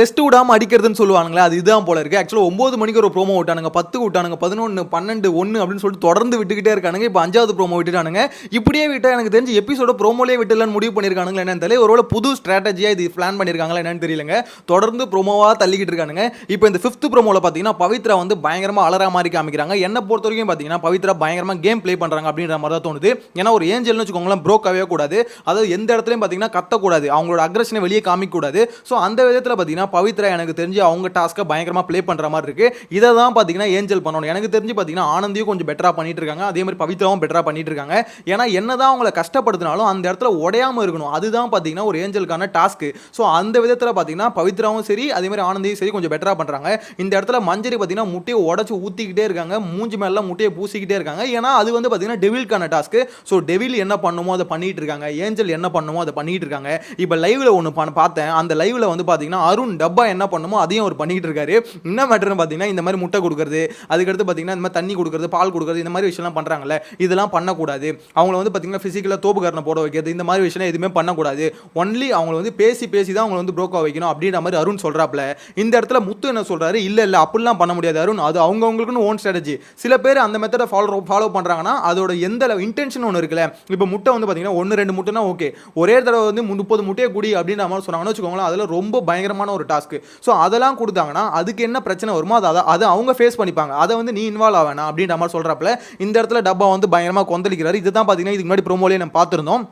Rest விடாமல் அடிக்கிறதுன்னு சொல்லுவாங்களே அது இதுதான் போல இருக்குது ஆக்சுவலாக ஒம்பது மணிக்கு ஒரு ப்ரோமோ விட்டானுங்க பத்து விட்டானுங்க பதினொன்று பன்னெண்டு ஒன்று அப்படின்னு சொல்லிட்டு தொடர்ந்து விட்டுக்கிட்டே இருக்கானுங்க. இப்போ அஞ்சாவது ப்ரோமோ விட்டுட்டானுங்க. இப்படியே விட்டால் எனக்கு தெரிஞ்சு எபிசோட ப்ரோமோலே விட்டுலான்னு முடிவு பண்ணியிருக்கானுங்களா என்னன்னு தெரியல. ஒருவேளை புது ஸ்ட்ராட்டஜியாக இது பிளான் பண்ணியிருக்காங்களா என்னன்னு தெரியலங்க. தொடர்ந்து ப்ரோமோவாக தள்ளிக்கிட்டு இருக்கானுங்க. இப்போ இந்த ஃபிஃப்த் ப்ரோமோவில் பார்த்தீங்கன்னா பவித்ரா வந்து பயங்கரமாக அலற மாதிரி காமிக்கிறாங்க. என்னை பொறுத்த வரைக்கும் பார்த்தீங்கன்னா பவித்ரா பயங்கரமாக கேம் ப்ளே பண்ணுறாங்க அப்படின்ற மாதிரி தான் தோணுது. ஏன்னா ஒரு ஏஞ்சல்னு வச்சுக்கோங்களேன் ப்ரோக் ஆகவே கூடாது. அதாவது எந்த இடத்துலையும் பார்த்தீங்கன்னா கத்தக்கூடாது. அவங்களோட அக்ரஷனை வெளியே காமிக்கக்கூடாது. ஸோ அந்த விதத்தில் பார்த்தீங்கன்னா பவித்ரா எனக்கு தெரிஞ்சு அவங்க டாஸ்க்கை பயங்கரமாக ப்ளே பண்ணுற மாதிரி இருக்கு. இதை தான் பார்த்தீங்கன்னா ஏஞ்சல் பண்ணணும். எனக்கு தெரிஞ்சு பார்த்தீங்கன்னா ஆனந்தியும் கொஞ்சம் பெட்டராக பண்ணிட்டு இருக்காங்க. அதே மாதிரி பவித்ராவும் பெட்டராக பண்ணிட்டு இருக்காங்க. ஏன்னா என்னதான் அவங்கள கஷ்டப்படுத்தினாலும் அந்த இடத்துல உடையாமல் இருக்கணும். அதுதான் பார்த்தீங்கன்னா ஒரு ஏஞ்சலுக்கான டாஸ்க்கு ஸோ அந்த விதத்தில் பார்த்தீங்கன்னா பவித்ராவும் சரி அதே மாதிரி ஆனந்தியும் சரி கொஞ்சம் பெட்டராக பண்ணுறாங்க இந்த இடத்துல மஞ்சரி பார்த்தீங்கன்னா முட்டையை உடச்சி ஊற்றிக்கிட்டே இருக்காங்க. மூஞ்சி மேலாம் முட்டையை பூசிக்கிட்டே இருக்காங்க. ஏன்னா அது வந்து பார்த்தீங்கன்னா டெவில்கான டாஸ்க்கு ஸோ டெவில் என்ன பண்ணுமோ அதை பண்ணிட்டு இருக்காங்க. ஏஞ்சல் என்ன பண்ணுமோ அதை பண்ணிட்டு இருக்காங்க. இப்போ லைவ்ல ஒன்று பார்த்தேன். அந்த லைவ்ல வந்து பார்த்தீங்கன்னா அருண் டப்பா என்ன பண்ணுமோ அதையும் அவர் பண்ணிக்கிட்டு இருக்காரு. என்ன மேட்டர்னு பார்த்தீங்கன்னா இந்த மாதிரி முட்டை கொடுக்குறது அதுக்கடுத்து பார்த்தீங்கன்னா இந்த மாதிரி தண்ணி கொடுக்குறது பால் கொடுக்குறது இந்த மாதிரி விஷயம்லாம் பண்ணுறாங்கல்ல இதெல்லாம் பண்ணக்கூடாது. அவங்கள வந்து பார்த்தீங்கன்னா ஃபிசிக்கலாக தோப்புக்காரனை போட வைக்கிறது இந்த மாதிரி விஷயம் எதுவுமே பண்ணக்கூடாது. ஒன்லி அவங்கள வந்து பேசி பேசி தான் அவங்கள வந்து ப்ரோக்கா வைக்கணும் அப்படின்ற மாதிரி அருண் சொல்கிறாப்ல இந்த இடத்துல முத்து என்ன சொல்கிறாரு இல்லை இல்லை அப்படிலாம் பண்ண முடியாது அருண். அது அவங்கவுங்களுக்குன்னு ஓன் ஸ்ட்ராட்டஜி சில பேர் அந்த மெத்தடை ஃபாலோ ஃபாலோ பண்ணுறாங்கன்னா அதோட எந்த இன்டென்ஷன் ஒன்று இருக்குல்ல இப்போ முட்டை வந்து பார்த்தீங்கன்னா ஒன்று ரெண்டு முட்டைனா ஓகே ஒரே தடவை வந்து முப்பது முட்டையை குடி அப்படின்ற மாதிரி சொன்னாங்கன்னு வச்சுக்கோங்களேன் அதில் ரொம்ப பயங்கரமான ஒரு டாஸ்க்கு ஸோ அதெல்லாம் கொடுத்தாங்கன்னா அதுக்கு என்ன பிரச்சனை வருமோ அதை அதை அவங்க ஃபேஸ் பண்ணிப்பாங்க. அதை வந்து நீ இன்வால்வ் ஆவேனா அப்படின்ற மாதிரி சொல்கிறப்பல இந்த இடத்துல டப்பா வந்து பயங்கரமாக கொந்தளிக்கிறாரு. இதுதான் பார்த்தீங்கன்னா இதுக்கு முன்னாடி ப்ரோமோலேயே நம்ம பார்த்துருந்தோம்.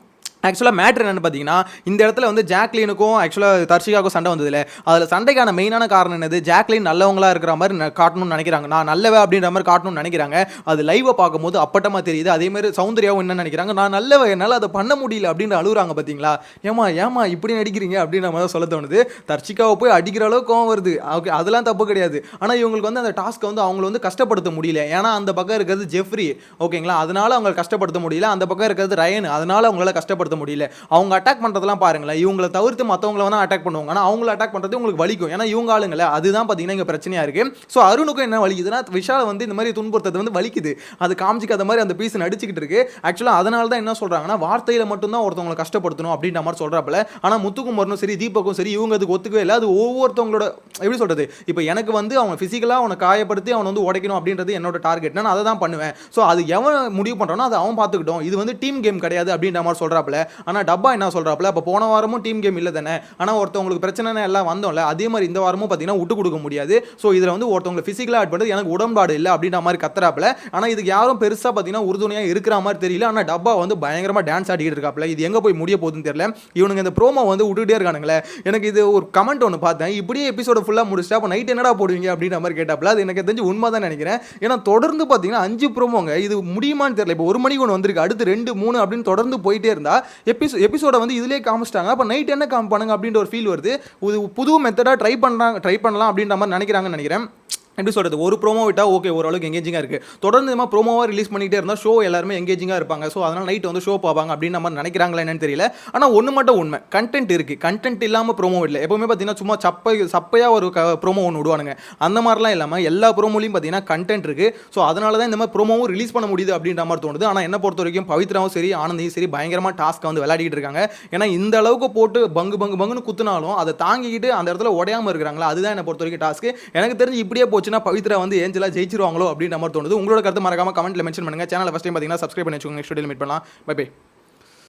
ஆக்சுவலாக மேட்ரு என்னென்னு பார்த்தீங்கன்னா இந்த இடத்துல வந்து ஜாக்லினுக்கும் ஆக்சுவலாக தர்ஷிகாவுக்கும் சண்டை வந்ததில்ல. அதில் சண்டைக்கான மெயினான காரணம் என்னது? ஜாக்லின் நல்லவங்களா இருக்கிற மாதிரி காட்டணும்னு நினைக்கிறாங்க. நான் நல்லவ அப்படின்ற மாதிரி காட்டணும்னு நினைக்கிறாங்க. அது லைவை பார்க்கும்போது அப்பட்டமாக தெரியுது. அதேமாதிரி சௌந்தர்யாவும் என்ன நினைக்கிறாங்க. நான் நல்லவ என்னால் அதை பண்ண முடியல அப்படின்னு அழுகுறாங்க பார்த்தீங்களா? ஏமா ஏமா இப்படி நடிக்கிறீங்க அப்படின்னு நம்ம சொல்ல தோணுது. தர்ஷிகாவை போய் அடிக்கிற அளவுக்கு கோவம் வருது. ஓகே அதெல்லாம் தப்பு கிடையாது. ஆனால் இவங்களுக்கு வந்து அந்த டாஸ்க்கை வந்து அவங்கள வந்து கஷ்டப்படுத்த முடியல. ஏன்னா அந்த பக்கம் இருக்கிறது ஜெஃப்ரி. ஓகேங்களா? அதனால அவங்களை கஷ்டப்படுத்த முடியல. அந்த பக்கம் இருக்கிறது ரயன். அதனால அவங்களால கஷ்டப்படுத்த முடியல. அவங்க அட்டாக் பண்ணுறதெல்லாம் பாருங்களேன். இவங்களை தவிர்த்து மற்றவங்கள வேணால் அட்டாக் பண்ணுவாங்க. ஆனால் அவங்கள அட்டாக் பண்ணுறது உங்களுக்கு வலிக்கும். ஏன்னா இவங்க ஆளுங்கள அதுதான் பார்த்தீங்கன்னா இங்கே பிரச்சனையாக இருக்குது ஸோ அருணுக்கும் என்ன வலிக்குதுன்னா விஷாலை வந்து இந்த மாதிரி துன்புறுத்தது வந்து வலிக்குது. அது காமிச்சிக்காத மாதிரி அந்த பீஸ் நடிச்சுக்கிட்டு இருக்கு. ஆக்சுவலாக அதனால தான் என்ன சொல்கிறாங்கன்னா வார்த்தையில் மட்டும்தான் ஒருத்தவங்களை கஷ்டப்படுத்தணும் அப்படின்ற மாதிரி சொல்கிறாப்புல ஆனால் முத்துக்குமரனும் சரி தீபக்கும் சரி இவங்க அதுக்கு ஒத்துக்கவே இல்லை. அது ஒவ்வொருத்தவங்களோட எப்படி சொல்கிறது இப்போ எனக்கு வந்து அவன் ஃபிசிக்கலாக அவனை காயப்படுத்தி அவனை வந்து உடைக்கணும் அப்படின்றது என்னோட டார்கெட் நான் அதை தான் பண்ணுவேன். ஸோ அது எவன் முடிவு பண்ணுறானோ அதை அவன் பார்த்துக்கிட்டோம். இது வந்து டீம் கேம் கிடையாது அப்படின்ற மாதிரி சொல்கிறாப்புல ஆனால் டப்பா என்ன சொல்கிறாப்புல அப்போ போன வாரமும் டீம் கேம் இல்லை தானே ஆனால் ஒருத்தவங்களுக்கு பிரச்சனை எல்லாம் வந்தோம்ல அதே மாதிரி இந்த வாரமும் பார்த்தீங்கன்னா விட்டு கொடுக்க முடியாது. ஸோ இதில் வந்து ஒருத்தவங்களை ஃபிசிக்கலாக ஆட் பண்ணுறது எனக்கு உடன்பாடு இல்லை அப்படின்ற மாதிரி கத்துறாப்புல. ஆனால் இதுக்கு யாரும் பெருசாக பார்த்தீங்கன்னா உறுதுணையாக இருக்கிற மாதிரி தெரியல. ஆனால் டப்பா வந்து பயங்கரமாக டான்ஸ் ஆடிக்கிட்டு இருக்காப்புல. இது எங்கே போய் முடிய போகுதுன்னு தெரியல. இவனுங்க இந்த ப்ரோமோ வந்து விட்டுக்கிட்டே இருக்கானுங்களே. எனக்கு இது ஒரு கமெண்ட் ஒன்று பார்த்தேன். இப்படியே எபிசோட ஃபுல்லாக முடிச்சிட்டா அப்போ நைட் என்னடா போடுவீங்க அப்படின்ற மாதிரி கேட்டாப்புல. அது எனக்கு தெரிஞ்சு உண்மை தான் நினைக்கிறேன். ஏன்னா தொடர்ந்து பார்த்தீங்கன்னா அஞ்சு ப்ரோமோங்க இது முடியுமான்னு தெரியல. இப்போ ஒரு மணிக்கு ஒன்று வந்திருக்கு. அடுத்து ரெண்டு மூணு அப்படின்னு தொடர்ந்து போயிட்டே இருந்தா எபிசோ எபிசோட வந்து இதுலயே காமிச்சிட்டாங்க. அப்போ நைட் என்ன காமிப்பானுங்க அப்படின்ற ஒரு ஃபீல் வருது. புது மெத்தடாக ட்ரை பண்ணுறாங்க ட்ரை பண்ணலாம் அப்படின்ற மாதிரி நினைக்கிறாங்கன்னு நினைக்கிறேன். எப்படி சொல்கிறது ஒரு ப்ரோமோ விட்டால் ஓகே ஓரளவுக்கு எங்கேஜிங்காக இருக்குது தொடர்ந்து இந்த ப்ரோமோவாக ரிலீஸ் பண்ணிகிட்டே இருந்தால் ஷோ எல்லாருமே எங்கேஜிங்காக இருப்பாங்க. ஸோ அதனால் நைட் வந்து ஷோ பார்ப்பாங்க அப்படின்னு நம்ம நினைக்கிறாங்களா என்னன்னு தெரியல. ஆனால் ஒன்று மட்டும் உண்மை. கண்டென்ட் இருக்குது கண்டென்ட் இல்லாமல் ப்ரோமோ இல்லை எப்பவுமே பார்த்தீங்கன்னா சும்மா சப்பை சப்பையாக ஒரு ப்ரோமோ ஒன்று விடுவானுங்க. அந்த மாதிரிலாம் இல்லாமல் எல்லா ப்ரோமோலையும் பார்த்தீங்கன்னா கண்டென்ட் இருக்குது ஸோ அதனால தான் இந்த மாதிரி ப்ரோமோவும் ரிலீஸ் பண்ண முடியுது அப்படின்ற மாதிரி தோணுது. ஆனால் என்ன பொறுத்த வரைக்கும் பவித்ராவும் சரி ஆனந்தையும் சரி பயங்கரமாக டாஸ்க்கை வந்து விளையாடிட்டு இருக்காங்க. ஏன்னா இந்த அளவுக்கு போட்டு பங்கு பங்கு பங்குன்னு குத்துனாலும் அதை தாங்கிக்கிட்டு அந்த இடத்துல உடையாம இருக்கிறாங்களா? அதுதான் என்னை பொறுத்த வரைக்கும் டாஸ்க்கு எனக்கு தெரிஞ்சு இப்படியே போச்சு. போச்சுன்னா பவித்ரா வந்து ஏஞ்சலா ஜெயிச்சிருவாங்களோ அப்படின்ற மாதிரி தோணுது. உங்களோட கருத்து மறக்காம கமெண்ட்ல மென்ஷன் பண்ணுங்க. சேனல் ஃபஸ்ட் டைம் பார்த்தீங்கன்னா சப்ஸ்கிரைப் பண்ணி வச்சுக்கோங்க. நெக்ஸ்ட் வீடியோ மீட் பண்ணலாம். Bye bye